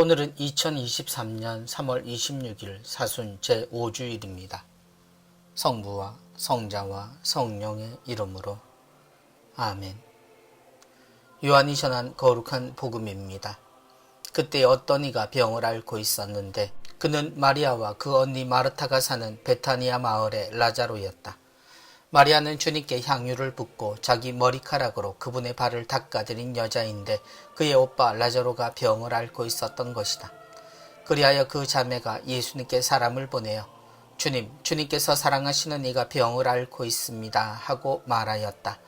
오늘은 2023년 3월 26일 사순 제5주일입니다. 성부와 성자와 성령의 이름으로 아멘. 요한이 전한 거룩한 복음입니다. 그때 어떤 이가 병을 앓고 있었는데 그는 마리아와 그 언니 마르타가 사는 베타니아 마을의 라자로였다. 마리아는 주님께 향유를 붓고 자기 머리카락으로 그분의 발을 닦아드린 여자인데 그의 오빠 라자로가 병을 앓고 있었던 것이다. 그리하여 그 자매가 예수님께 사람을 보내어 주님, 주님께서 사랑하시는 이가 병을 앓고 있습니다 하고 말하였다.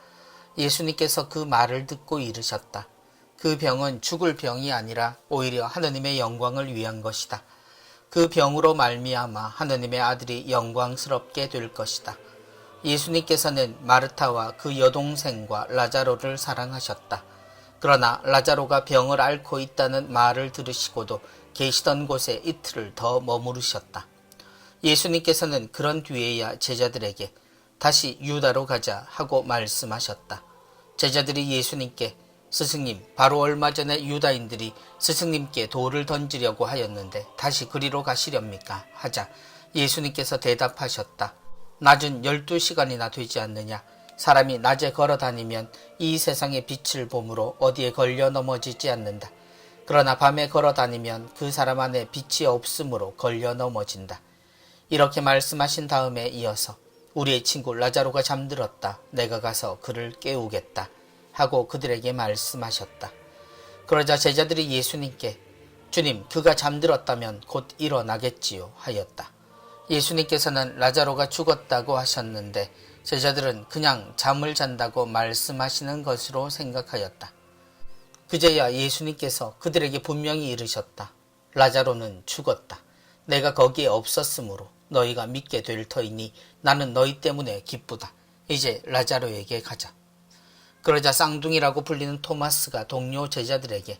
예수님께서 그 말을 듣고 이르셨다. 그 병은 죽을 병이 아니라 오히려 하느님의 영광을 위한 것이다. 그 병으로 말미암아 하느님의 아들이 영광스럽게 될 것이다. 예수님께서는 마르타와 그 여동생과 라자로를 사랑하셨다. 그러나 라자로가 병을 앓고 있다는 말을 들으시고도 계시던 곳에 이틀을 더 머무르셨다. 예수님께서는 그런 뒤에야 제자들에게 다시 유다로 가자 하고 말씀하셨다. 제자들이 예수님께 스승님, 바로 얼마 전에 유다인들이 스승님께 돌을 던지려고 하였는데 다시 그리로 가시렵니까? 하자 예수님께서 대답하셨다. 낮은 12시간이나 되지 않느냐? 사람이 낮에 걸어 다니면 이 세상의 빛을 봄으로 어디에 걸려 넘어지지 않는다. 그러나 밤에 걸어 다니면 그 사람 안에 빛이 없으므로 걸려 넘어진다. 이렇게 말씀하신 다음에 이어서 우리의 친구 라자로가 잠들었다. 내가 가서 그를 깨우겠다. 하고 그들에게 말씀하셨다. 그러자 제자들이 예수님께 주님, 그가 잠들었다면 곧 일어나겠지요. 하였다. 예수님께서는 라자로가 죽었다고 하셨는데 제자들은 그냥 잠을 잔다고 말씀하시는 것으로 생각하였다. 그제야 예수님께서 그들에게 분명히 이르셨다. 라자로는 죽었다. 내가 거기에 없었으므로 너희가 믿게 될 터이니 나는 너희 때문에 기쁘다. 이제 라자로에게 가자. 그러자 쌍둥이라고 불리는 토마스가 동료 제자들에게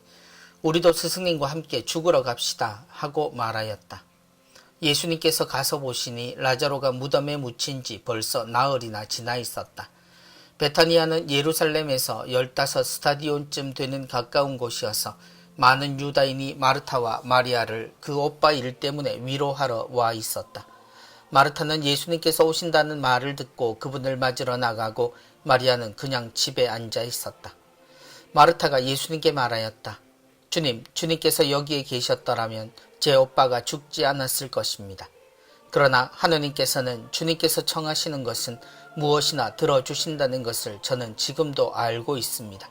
우리도 스승님과 함께 죽으러 갑시다 하고 말하였다. 예수님께서 가서 보시니 라자로가 무덤에 묻힌 지 벌써 나흘이나 지나 있었다. 베타니아는 예루살렘에서 15 스타디온쯤 되는 가까운 곳이어서 많은 유다인이 마르타와 마리아를 그 오빠 일 때문에 위로하러 와 있었다. 마르타는 예수님께서 오신다는 말을 듣고 그분을 맞으러 나가고 마리아는 그냥 집에 앉아 있었다. 마르타가 예수님께 말하였다. 주님, 주님께서 여기에 계셨더라면 제 오빠가 죽지 않았을 것입니다. 그러나 하느님께서는 주님께서 청하시는 것은 무엇이나 들어주신다는 것을 저는 지금도 알고 있습니다.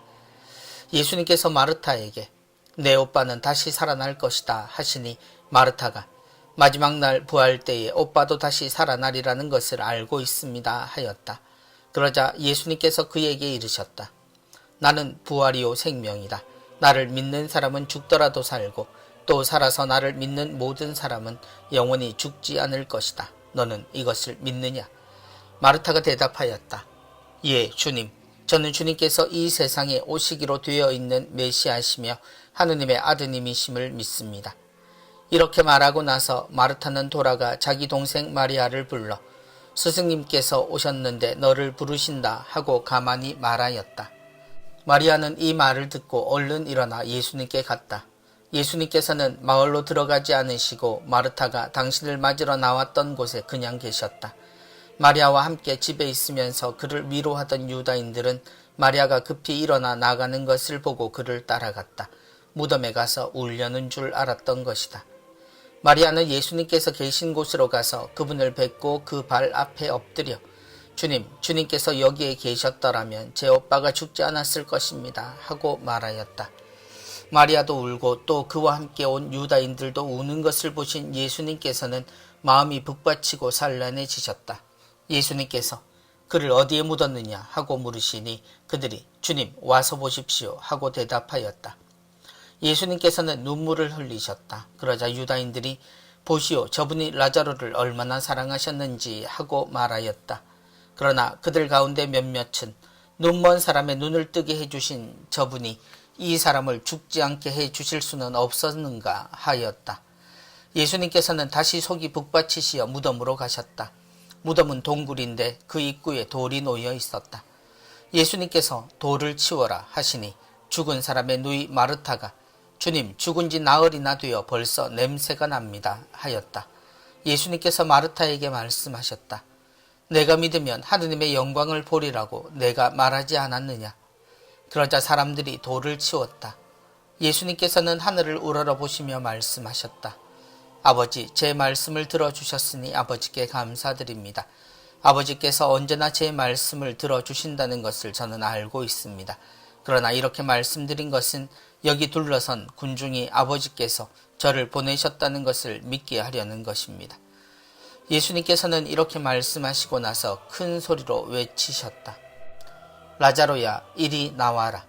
예수님께서 마르타에게 내 오빠는 다시 살아날 것이다 하시니 마르타가 마지막 날 부활 때에 오빠도 다시 살아나리라는 것을 알고 있습니다 하였다. 그러자 예수님께서 그에게 이르셨다. 나는 부활이요 생명이다. 나를 믿는 사람은 죽더라도 살고 또 살아서 나를 믿는 모든 사람은 영원히 죽지 않을 것이다. 너는 이것을 믿느냐? 마르타가 대답하였다. 예, 주님. 저는 주님께서 이 세상에 오시기로 되어 있는 메시아시며 하느님의 아드님이심을 믿습니다. 이렇게 말하고 나서 마르타는 돌아가 자기 동생 마리아를 불러 스승님께서 오셨는데 너를 부르신다 하고 가만히 말하였다. 마리아는 이 말을 듣고 얼른 일어나 예수님께 갔다. 예수님께서는 마을로 들어가지 않으시고 마르타가 당신을 맞으러 나왔던 곳에 그냥 계셨다. 마리아와 함께 집에 있으면서 그를 위로하던 유다인들은 마리아가 급히 일어나 나가는 것을 보고 그를 따라갔다. 무덤에 가서 울려는 줄 알았던 것이다. 마리아는 예수님께서 계신 곳으로 가서 그분을 뵙고 그 발 앞에 엎드려 주님, 주님께서 여기에 계셨더라면 제 오빠가 죽지 않았을 것입니다. 하고 말하였다. 마리아도 울고 또 그와 함께 온 유다인들도 우는 것을 보신 예수님께서는 마음이 북받치고 산란해지셨다. 예수님께서 그를 어디에 묻었느냐 하고 물으시니 그들이 주님 와서 보십시오 하고 대답하였다. 예수님께서는 눈물을 흘리셨다. 그러자 유다인들이 보시오 저분이 라자로를 얼마나 사랑하셨는지 하고 말하였다. 그러나 그들 가운데 몇몇은 눈먼 사람의 눈을 뜨게 해주신 저분이 이 사람을 죽지 않게 해 주실 수는 없었는가 하였다. 예수님께서는 다시 속이 북받치시어 무덤으로 가셨다. 무덤은 동굴인데 그 입구에 돌이 놓여 있었다. 예수님께서 돌을 치워라 하시니 죽은 사람의 누이 마르타가 주님, 죽은 지 나흘이나 되어 벌써 냄새가 납니다. 하였다. 예수님께서 마르타에게 말씀하셨다. 내가 믿으면 하느님의 영광을 보리라고 내가 말하지 않았느냐. 그러자 사람들이 돌을 치웠다. 예수님께서는 하늘을 우러러 보시며 말씀하셨다. 아버지, 제 말씀을 들어주셨으니 아버지께 감사드립니다. 아버지께서 언제나 제 말씀을 들어주신다는 것을 저는 알고 있습니다. 그러나 이렇게 말씀드린 것은 여기 둘러선 군중이 아버지께서 저를 보내셨다는 것을 믿게 하려는 것입니다. 예수님께서는 이렇게 말씀하시고 나서 큰 소리로 외치셨다. 라자로야, 이리 나와라.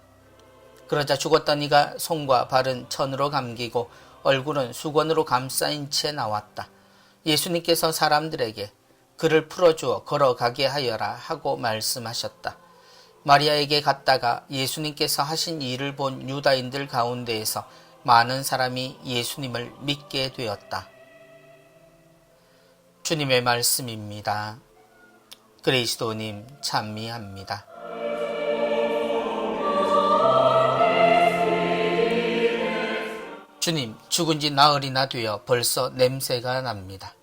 그러자 죽었던 이가 손과 발은 천으로 감기고 얼굴은 수건으로 감싸인 채 나왔다. 예수님께서 사람들에게 그를 풀어주어 걸어가게 하여라 하고 말씀하셨다. 마리아에게 갔다가 예수님께서 하신 일을 본 유다인들 가운데에서 많은 사람이 예수님을 믿게 되었다. 주님의 말씀입니다. 그리스도님 찬미합니다. 주님, 죽은 지 나흘이나 되어 벌써 냄새가 납니다.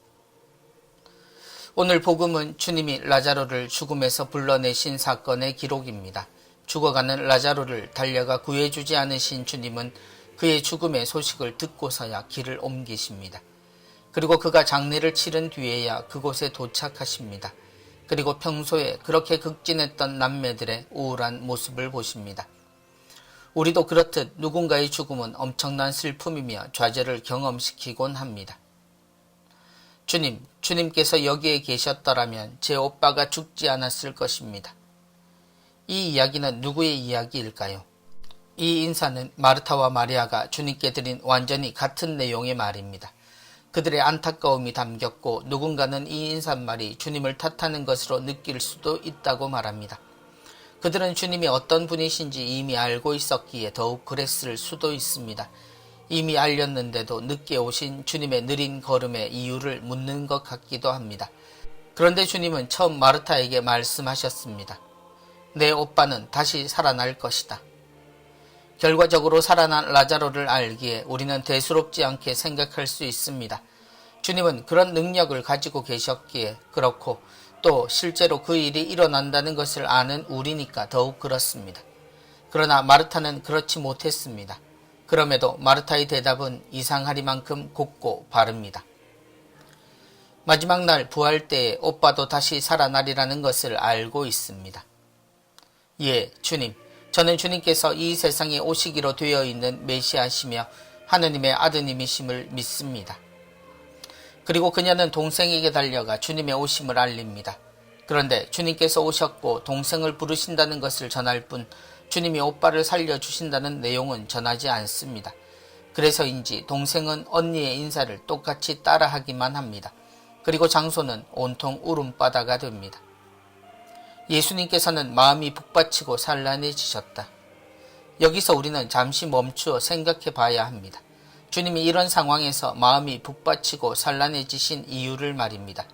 오늘 복음은 주님이 라자로를 죽음에서 불러내신 사건의 기록입니다. 죽어가는 라자로를 달려가 구해주지 않으신 주님은 그의 죽음의 소식을 듣고서야 길을 옮기십니다. 그리고 그가 장례를 치른 뒤에야 그곳에 도착하십니다. 그리고 평소에 그렇게 극진했던 남매들의 우울한 모습을 보십니다. 우리도 그렇듯 누군가의 죽음은 엄청난 슬픔이며 좌절을 경험시키곤 합니다. 주님, 주님께서 여기에 계셨더라면 제 오빠가 죽지 않았을 것입니다. 이 이야기는 누구의 이야기일까요? 이 인사는 마르타와 마리아가 주님께 드린 완전히 같은 내용의 말입니다. 그들의 안타까움이 담겼고 누군가는 이 인사말이 주님을 탓하는 것으로 느낄 수도 있다고 말합니다. 그들은 주님이 어떤 분이신지 이미 알고 있었기에 더욱 그랬을 수도 있습니다. 이미 알렸는데도 늦게 오신 주님의 느린 걸음의 이유를 묻는 것 같기도 합니다. 그런데 주님은 처음 마르타에게 말씀하셨습니다. 내 오빠는 다시 살아날 것이다. 결과적으로 살아난 라자로를 알기에 우리는 대수롭지 않게 생각할 수 있습니다. 주님은 그런 능력을 가지고 계셨기에 그렇고 또 실제로 그 일이 일어난다는 것을 아는 우리니까 더욱 그렇습니다. 그러나 마르타는 그렇지 못했습니다. 그럼에도 마르타의 대답은 이상하리만큼 곱고 바릅니다. 마지막 날 부활 때에 오빠도 다시 살아나리라는 것을 알고 있습니다. 예, 주님. 저는 주님께서 이 세상에 오시기로 되어 있는 메시아시며 하느님의 아드님이심을 믿습니다. 그리고 그녀는 동생에게 달려가 주님의 오심을 알립니다. 그런데 주님께서 오셨고 동생을 부르신다는 것을 전할 뿐 주님이 오빠를 살려주신다는 내용은 전하지 않습니다. 그래서인지 동생은 언니의 인사를 똑같이 따라하기만 합니다. 그리고 장소는 온통 울음바다가 됩니다. 예수님께서는 마음이 북받치고 산란해지셨다. 여기서 우리는 잠시 멈추어 생각해 봐야 합니다. 주님이 이런 상황에서 마음이 북받치고 산란해지신 이유를 말입니다.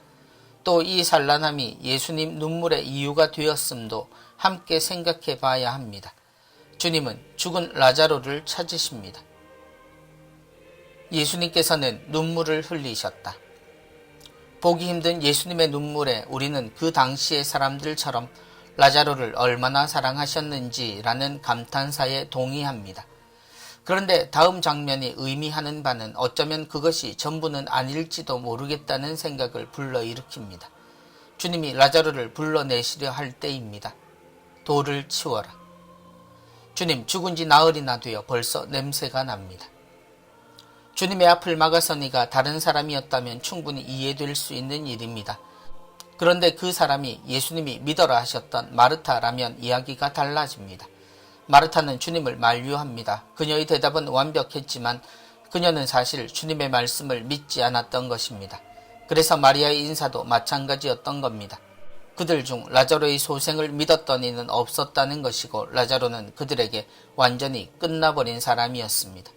또 이 산란함이 예수님 눈물의 이유가 되었음도 함께 생각해 봐야 합니다. 주님은 죽은 라자로를 찾으십니다. 예수님께서는 눈물을 흘리셨다. 보기 힘든 예수님의 눈물에 우리는 그 당시의 사람들처럼 라자로를 얼마나 사랑하셨는지라는 감탄사에 동의합니다. 그런데 다음 장면이 의미하는 바는 어쩌면 그것이 전부는 아닐지도 모르겠다는 생각을 불러일으킵니다. 주님이 라자르를 불러내시려 할 때입니다. 돌을 치워라. 주님 죽은 지 나흘이나 되어 벌써 냄새가 납니다. 주님의 앞을 막아서니가 다른 사람이었다면 충분히 이해될 수 있는 일입니다. 그런데 그 사람이 예수님이 믿어라 하셨던 마르타라면 이야기가 달라집니다. 마르타는 주님을 만류합니다. 그녀의 대답은 완벽했지만 그녀는 사실 주님의 말씀을 믿지 않았던 것입니다. 그래서 마리아의 인사도 마찬가지였던 겁니다. 그들 중 라자로의 소생을 믿었던 이는 없었다는 것이고 라자로는 그들에게 완전히 끝나버린 사람이었습니다.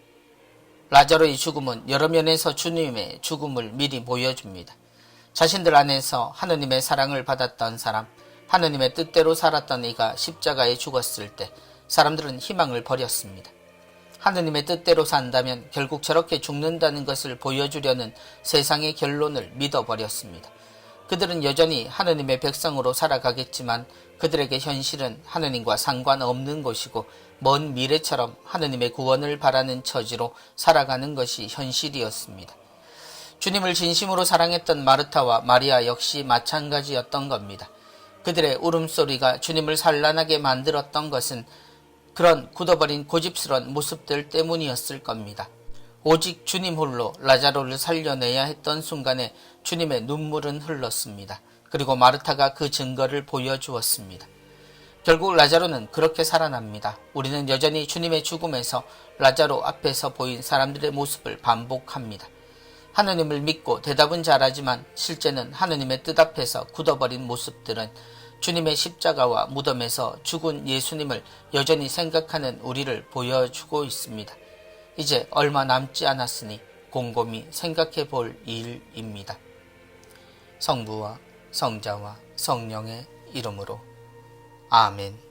라자로의 죽음은 여러 면에서 주님의 죽음을 미리 보여줍니다. 자신들 안에서 하느님의 사랑을 받았던 사람, 하느님의 뜻대로 살았던 이가 십자가에 죽었을 때 사람들은 희망을 버렸습니다. 하느님의 뜻대로 산다면 결국 저렇게 죽는다는 것을 보여주려는 세상의 결론을 믿어버렸습니다. 그들은 여전히 하느님의 백성으로 살아가겠지만 그들에게 현실은 하느님과 상관없는 것이고 먼 미래처럼 하느님의 구원을 바라는 처지로 살아가는 것이 현실이었습니다. 주님을 진심으로 사랑했던 마르타와 마리아 역시 마찬가지였던 겁니다. 그들의 울음소리가 주님을 산란하게 만들었던 것은 그런 굳어버린 고집스러운 모습들 때문이었을 겁니다. 오직 주님 홀로 라자로를 살려내야 했던 순간에 주님의 눈물은 흘렀습니다. 그리고 마르타가 그 증거를 보여주었습니다. 결국 라자로는 그렇게 살아납니다. 우리는 여전히 주님의 죽음에서 라자로 앞에서 보인 사람들의 모습을 반복합니다. 하느님을 믿고 대답은 잘하지만 실제는 하느님의 뜻 앞에서 굳어버린 모습들은 주님의 십자가와 무덤에서 죽은 예수님을 여전히 생각하는 우리를 보여주고 있습니다. 이제 얼마 남지 않았으니 곰곰이 생각해 볼 일입니다. 성부와 성자와 성령의 이름으로 아멘.